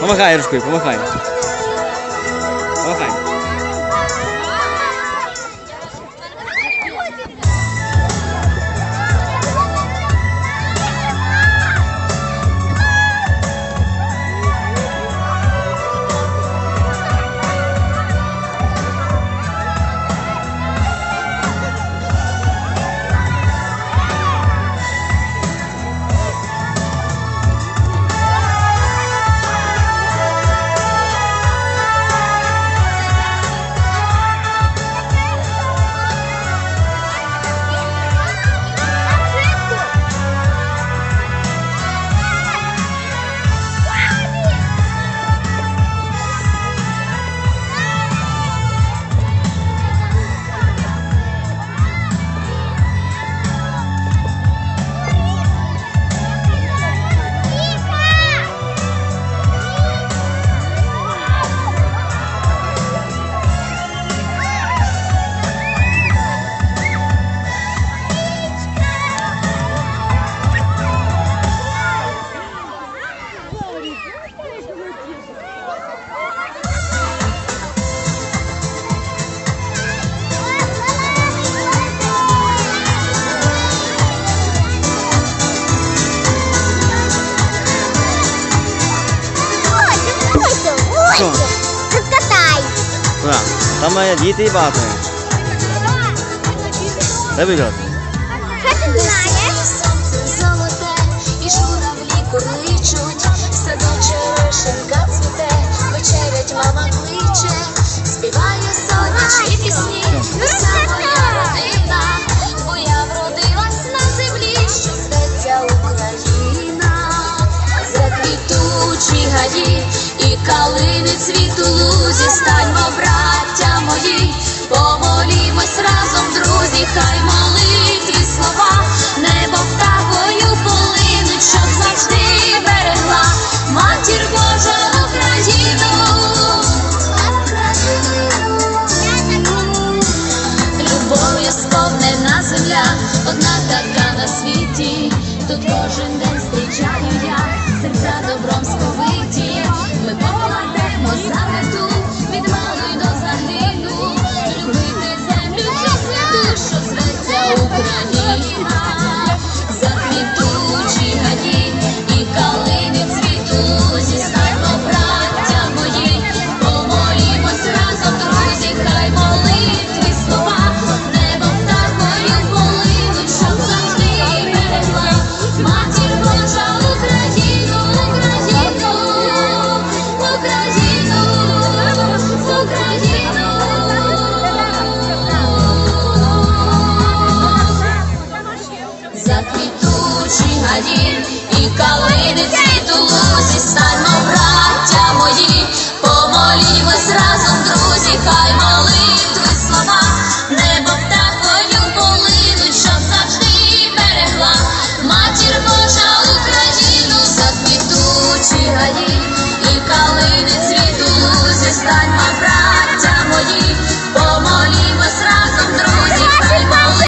Pomachaj, Ruszkuj, Vamos Pomachaj. Що? Крокотай. Так, там має діти і багато. Де виграти? Що ти знаєш? Золоте і журавлі куричуть. Ну Oh,